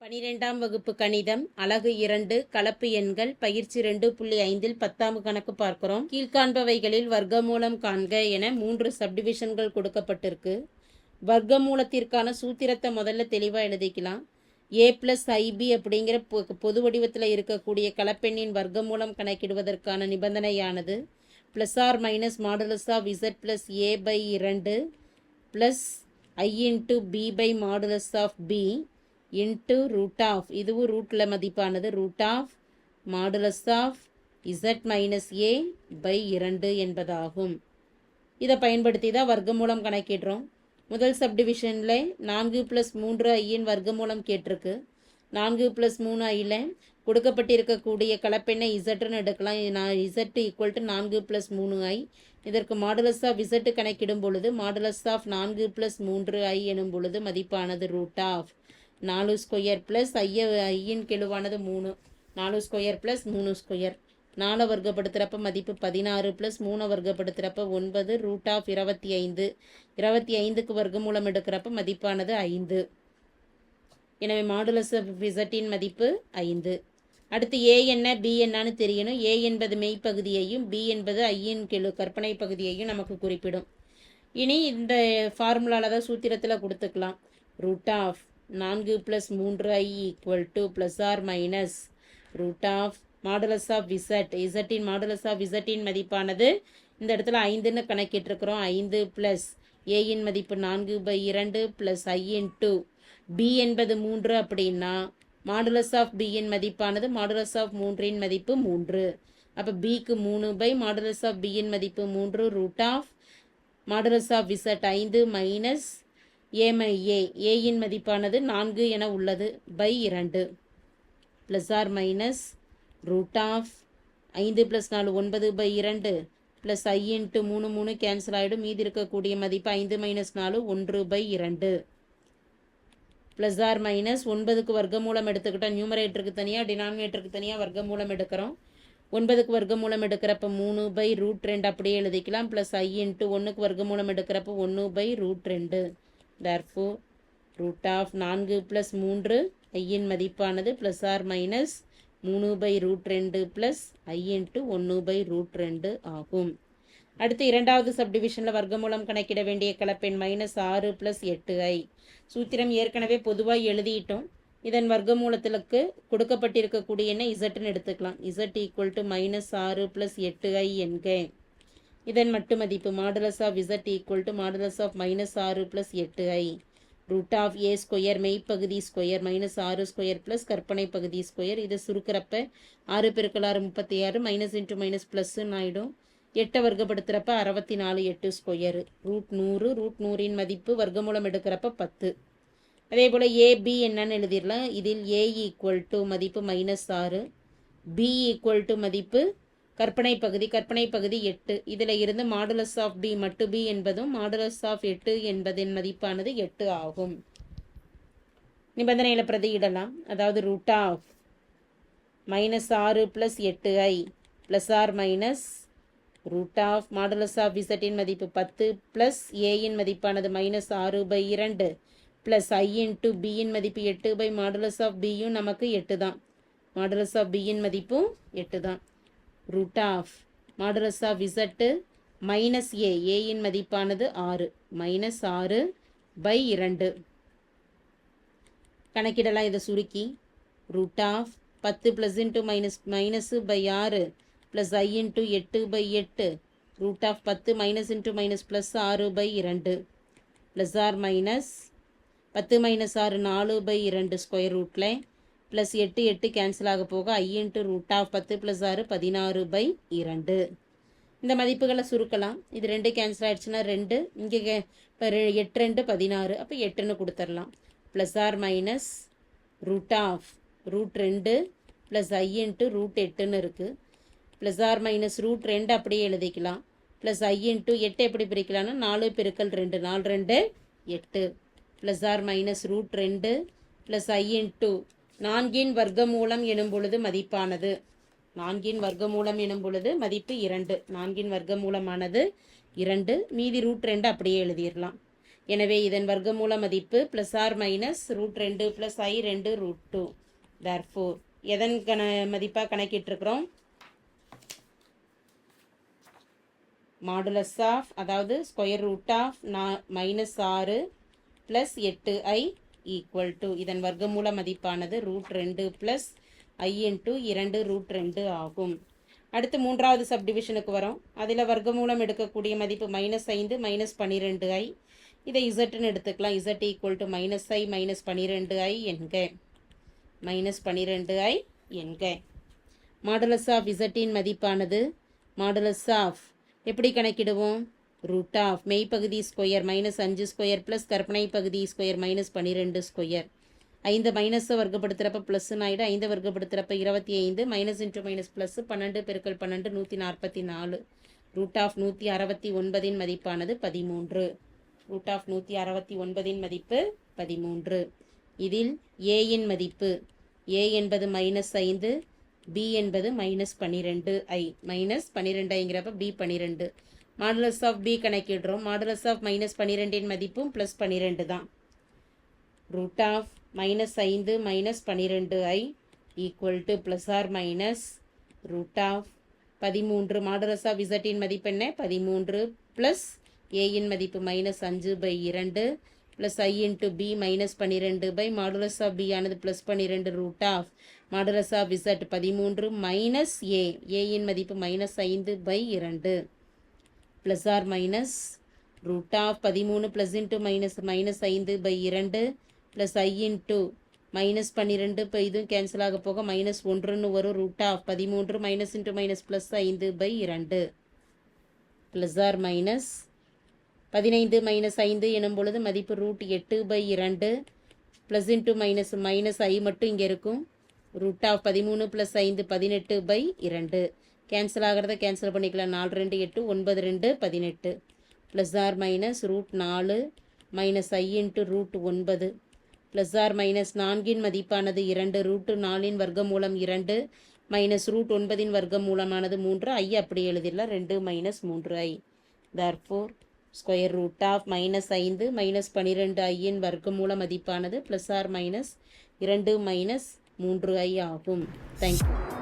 பனிரெண்டாம் வகுப்பு கணிதம் அலகு இரண்டு கலப்பு எண்கள் பயிற்சி ரெண்டு புள்ளி ஐந்தில் பத்தாம் கணக்கு பார்க்கிறோம். கீழ்காண்பவைகளில் வர்க்கமூலம் காண்க என மூன்று சப்டிவிஷன்கள் கொடுக்கப்பட்டிருக்கு. வர்க்கமூலத்திற்கான சூத்திரத்தை முதல்ல தெளிவாக எழுதிக்கலாம். ஏ பிளஸ் ஐபி அப்படிங்கிற பொ- பொது வடிவத்தில் இருக்கக்கூடிய கலப்பெண்ணின் வர்க்கமூலம் கணக்கிடுவதற்கான நிபந்தனையானது. Plus or minus modulus of Z plus A by இரண்டு plus I into B by modulus of B into root of இதுவும் ரூட்டில் மதிப்பானது root of modulus of Z minus A by இரண்டு என்பதாகும். இதை பயன்படுத்தி தான் வர்க்கமூலம் கணக்கிடுறோம். முதல் சப்டிவிஷனில் நான்கு ப்ளஸ் மூன்று ஐயின் வர்க்கமூலம் கேட்டிருக்கு. நான்கு ப்ளஸ் மூணு ஐயில் கொடுக்கப்பட்டிருக்கக்கூடிய கலப்பெண்ணை இசட்டுன்னு எடுக்கலாம். நான் இசட் ஈக்குவல் டு நான்கு ப்ளஸ் மூணு ஐ இதற்கு மாடுலஸ் ஆஃப் இசட்டு கணக்கிடும் பொழுது மாடுலஸ் ஆஃப் நான்கு ப்ளஸ் மூன்று ஐ எனும் பொழுது மதிப்பானது ரூட் ஆஃப் நாலு ஸ்கொயர் ப்ளஸ் ஐய ஐயின் கெழுவானது மூணு. நாலு ஸ்கொயர் ப்ளஸ் மூணு ஸ்கொயர். நாலை வர்க்கப்படுத்துகிறப்ப மதிப்பு பதினாறு ப்ளஸ் மூணை வர்க்கப்படுத்துகிறப்ப ஒன்பது ரூட் ஆஃப் இருபத்தி ஐந்து இருபத்தி ஐந்துக்கு வர்க்கமூலம் எடுக்கிறப்ப மதிப்பானது ஐந்து. எனவே மாடுலஸ் ஆஃப் இசட்டின் மதிப்பு ஐந்து. அடுத்து ஏ என்ன பி என்னன்னு தெரியணும். ஏ என்பது மெய்ப்பகுதியையும் பி என்பது ஐயின் கெழு கற்பனை பகுதியையும் நமக்கு குறிப்பிடும். இனி இந்த ஃபார்முலாவில் தான் சூத்திரத்தில் கொடுத்துக்கலாம். ரூட் ஆஃப் நான்கு ப்ளஸ் மூன்று I equal to plus or minus root of modulus of Z இசட்டின் modulus of இசட்டின் மதிப்பானது இந்த இடத்துல ஐந்துன்னு கணக்கிட்டிருக்கிறோம். ஐந்து ப்ளஸ் ஏயின் மதிப்பு நான்கு பை இரண்டு ப்ளஸ் ஐ இன்ட்டு பி என்பது மூன்று அப்படின்னா மாடுலஸ் ஆஃப் பியின் மதிப்பானது மாடுலஸ் ஆஃப் மூன்றின் மதிப்பு மூன்று. அப்போ பிக்கு மூணு பை மாடுலஸ் ஆஃப் பியின் மதிப்பு மூன்று root of modulus of Z ஐந்து மைனஸ் ஏமை ஏ ஏயின் மதிப்பானது நான்கு என உள்ளது. பை இரண்டு. Plus or minus root of ஐந்து ப்ளஸ் நாலு ஒன்பது பை இரண்டு. ப்ளஸ் ஐ இன்ட்டு மூணு மூணு கேன்சல் ஆகிடும் மீதி இருக்கக்கூடிய மதிப்பு ஐந்து மைனஸ் நாலு ஒன்று பை இரண்டு. ப்ளஸ் ஆர் மைனஸ் ஒன்பதுக்கு வர்க்கமூலம் எடுத்துக்கிட்டோம். நியூமரேட்டருக்கு தனியாக டினாமினேட்டருக்கு தனியாக வர்க்கமூலம் எடுக்கிறோம். ஒன்பதுக்கு வர்க்கமூலம் எடுக்கிறப்ப மூணு பை ரூட் ரெண்டு அப்படியே எழுதிக்கலாம். ப்ளஸ் ஐ இன்ட்டு ஒன்றுக்கு வர்க்கமூலம் எடுக்கிறப்ப ஒன்று பை ரூட் ரெண்டு. டர்ஃபோ ரூட் ஆஃப் நான்கு ப்ளஸ் மூன்று ஐயின் மதிப்பானது ப்ளஸ் ஆர் மைனஸ் மூணு பை ரூட் ரெண்டு ப்ளஸ் ஐ இன்ட்டு ஒன்று பை ரூட் ரெண்டு ஆகும். அடுத்து இரண்டாவது சப்டிவிஷனில் வர்க்கமூலம் கணக்கிட வேண்டிய கலப்பெண் மைனஸ் ஆறு ப்ளஸ் எட்டு ஐ சூத்திரம் ஏற்கனவே பொதுவாக எழுதிட்டோம். இதன் வர்க்கமூலத்திலுக்கு கொடுக்கப்பட்டிருக்கக்கூடிய என்ன இசட்டுன்னு எடுத்துக்கலாம். இசட் ஈக்குவல் டு மைனஸ் ஆறு ப்ளஸ் எட்டு ஐ என்க. இதன் மட்டு மதிப்பு modulus of Z equal to modulus of minus ஆறு ப்ளஸ் எட்டு I root of A square மெய்ப்பகுதி square minus ஆறு ஸ்கொயர் ப்ளஸ் கற்பனை பகுதி ஸ்கொயர் இதை சுருக்கிறப்ப ஆறு பெருக்கல் ஆறு முப்பத்தி ஆறு மைனஸ் இன்ட்டு மைனஸ் ப்ளஸ்ன்னு ஆகிடும் எட்டை வர்க்கப்படுத்துகிறப்ப அறுபத்தி நாலு எட்டு ஸ்கொயரு ரூட் நூறு ரூட் நூறின் மதிப்பு வர்க்கமூலம் எடுக்கிறப்ப பத்து. அதே போல் ஏபி என்னன்னு எழுதிடலாம். இதில் ஏ ஈக்குவல் டு மதிப்பு மைனஸ் ஆறு பி ஈக்குவல் டு மதிப்பு கற்பனை பகுதி கற்பனை பகுதி எட்டு. இதில் இருந்து மாடுலஸ் ஆஃப் பி மட்டு பி என்பதும் மாடுலஸ் ஆஃப் எட்டு என்பதின் மதிப்பானது எட்டு ஆகும். நிபந்தனையில் பிரதியிடலாம். அதாவது ரூட் ஆஃப் மைனஸ் ஆறு ப்ளஸ் எட்டு I plus or minus root of modulus of இசட்டின் மதிப்பு பத்து ப்ளஸ் ஏயின் மதிப்பானது மைனஸ் ஆறு பை இரண்டு ப்ளஸ் ஐ இன்ட்டு பியின் மதிப்பு எட்டு பை மாடுலஸ் ஆஃப் பியும் நமக்கு எட்டு தான் மாடுலஸ் ஆஃப் பியின் மதிப்பும் எட்டு தான் root of modulus of Z minus A ஏயின் மதிப்பானது ஆறு. மைனஸ் ஆறு பை இரண்டு. கணக்கிடலாம் இதை சுருக்கி. ரூட் ஆஃப் பத்து plus into minus minus by ஆறு ப்ளஸ் ஐ இன்ட்டு எட்டு பை எட்டு. ரூட் ஆஃப் பத்து மைனஸ் இன்ட்டு மைனஸ் ப்ளஸ் ஆறு பை இரண்டு. ப்ளஸ் ஆர் மைனஸ் பத்து மைனஸ் ஆறு நாலு பை இரண்டு ஸ்கொயர் ரூட்டில் ப்ளஸ் எட்டு எட்டு கேன்சல் ஆக போக ஐ இன்ட்டு ரூட் ஆஃப் பத்து ப்ளஸ் ஆறு பதினாறு பை இரண்டு. இந்த மதிப்புகளை சுருக்கலாம். இது ரெண்டு கேன்சல் ஆகிடுச்சுன்னா ரெண்டு இங்கே இப்போ எட்டு ரெண்டு பதினாறு அப்போ எட்டுன்னு கொடுத்துடலாம். Plus or minus root of root ரெண்டு ப்ளஸ் ஐ இன்ட்டு ரூட் எட்டுன்னு இருக்குது ப்ளஸ் ஆர் மைனஸ் ரூட் ரெண்டு அப்படியே எழுதிக்கலாம். ப்ளஸ் ஐ இன்ட்டு எட்டு எப்படி பிரிக்கலாம்னா நாலு பெருக்கல் ரெண்டு நாலு ரெண்டு எட்டு. ப்ளஸ் ஆர் மைனஸ் ரூட் ரெண்டு ப்ளஸ் ஐ இன்ட்டு நான்கின் வர்க்கமூலம் எனும் பொழுது மதிப்பானது. நான்கின் வர்க்கமூலம் எனும் பொழுது மதிப்பு இரண்டு. நான்கின் வர்க்கமூலமானது இரண்டு. மீதி ரூட் ரெண்டு அப்படியே எழுதிடலாம் எனவே இதன் வர்க்கமூல மதிப்பு ப்ளஸ் ஆர் மைனஸ் ரூட் ரெண்டு ப்ளஸ் ஐ ரெண்டு ரூட் டூ தேர் ஃபோர் எதன் கண மதிப்பாக கணக்கிட்டிருக்கிறோம்? மாடுலஸ் ஆஃப் அதாவது ஸ்கொயர் ரூட் ஆஃப் நா மைனஸ் ஆறு ப்ளஸ் எட்டு ஐ ஈக்குவல் டு இதன் வர்க்கமூல மதிப்பானது ரூட் ரெண்டு ப்ளஸ் ஐ இன்ட்டு இரண்டு ரூட் ரெண்டு ஆகும். அடுத்து மூன்றாவது சப்டிவிஷனுக்கு வரோம். அதில் வர்க்கமூலம் எடுக்கக்கூடிய மதிப்பு மைனஸ் ஐந்து மைனஸ் பன்னிரெண்டு ஐ இதை இசட்டுன்னு எடுத்துக்கலாம். Z equal to minus i minus பன்னிரெண்டு ஐ என்க. மைனஸ் பன்னிரெண்டு ஐ என்க. மாடுலஸ் ஆஃப் இசட்டின் மதிப்பானது மாடுலஸ் ஆஃப் எப்படி கணக்கிடுவோம்? ரூட் ஆஃப் மெய்ப்பகுதி ஸ்கொயர் மைனஸ் அஞ்சு ஸ்கொயர் ப்ளஸ் கற்பனை பகுதி ஸ்கொயர் மைனஸ் பன்னிரெண்டு ஸ்கொயர் ஐந்து மைனஸை வர்க்கப்படுத்துகிறப்ப ப்ளஸ்ன்னு ஆகிடும் ஐந்து வர்க்கப்படுத்துகிறப்ப இருபத்தி ஐந்து மைனஸ் இன்ட்டு மைனஸ் ப்ளஸ் பன்னெண்டு பெருக்கல் பன்னெண்டு நூற்றி நாற்பத்தி நாலு ரூட் ஆஃப் நூற்றி அறுபத்தி ஒன்பதின் மதிப்பானது பதிமூன்று. ரூட் ஆஃப் நூற்றி அறுபத்தி ஒன்பதின் மதிப்பு பதிமூன்று. இதில் ஏயின் மதிப்பு. ஏ என்பது மைனஸ் ஐந்து பி என்பது மைனஸ் பன்னிரெண்டு ஐ. மைனஸ் பன்னிரெண்டு ஐங்கிறப்ப பி பன்னிரெண்டு மாடுலஸ் ஆஃப் பி கணக்கிடுறோம். மாடுலஸ் ஆஃப் மைனஸ் பன்னிரெண்டின் மதிப்பும் ப்ளஸ் பன்னிரெண்டு தான். ரூட் ஆஃப் மைனஸ் ஐந்து மைனஸ் பன்னிரெண்டு i equal to plus or minus root of பதிமூன்று. மாடுலஸ் ஆஃப் இசட்டின் மதிப்பு என்ன? பதிமூன்று ப்ளஸ் ஏயின் மதிப்பு மைனஸ் அஞ்சு பை இரண்டு plus i into b minus பன்னிரெண்டு பை மாடுலஸ் ஆஃப் பி ஆனது ப்ளஸ் பன்னிரெண்டு root of modulus of z பதிமூன்று மைனஸ் ஏ ஏயின் மதிப்பு மைனஸ் ஐந்து பை இரண்டு. Plus or minus root of பதிமூணு ப்ளஸ் இன்ட்டு மைனஸ் மைனஸ் ஐந்து பை இரண்டு ப்ளஸ் ஐ இன்ட்டு மைனஸ் பன்னிரெண்டு. இப்போ இதுவும் கேன்சல் ஆக போக மைனஸ் ஒன்றுன்னு வரும். ரூட் ஆஃப் பதிமூன்று மைனஸ் இன்ட்டு மைனஸ் ப்ளஸ் ஐந்து பை இரண்டு. ப்ளஸ் ஆர் மைனஸ் பதினைந்து மைனஸ் ஐந்து எனும் பொழுது மதிப்பு ரூட் எட்டு பை இரண்டு plus into minus minus i மட்டும் இங்கே இருக்கும். ரூட் ஆஃப் பதிமூணு ப்ளஸ் ஐந்து பதினெட்டு பை இரண்டு. கேன்சல் ஆகிறத கேன்சல் பண்ணிக்கலாம். நாலு ரெண்டு எட்டு ஒன்பது ரெண்டு பதினெட்டு. ப்ளஸ் ஆர் மைனஸ் ரூட் நாலு மைனஸ் ஐ இன்ட்டு ரூட் ஒன்பது. ப்ளஸ் ஆர் மைனஸ் நான்கின் மதிப்பானது இரண்டு ரூட்டு நாலின் வர்க்கமூலம் இரண்டு மைனஸ் ரூட் ஒன்பதின் வர்க்கமூலமானது மூன்று. ஐ அப்படி எழுதிடலாம். ரெண்டு மைனஸ் மூன்று i therefore square root of minus ஐந்து மைனஸ் பன்னிரெண்டு ஐயின் வர்க்கமூல மதிப்பானது ப்ளஸ் ஆர் மைனஸ் இரண்டு மைனஸ் மூன்று ஐ ஆகும். தேங்க்யூ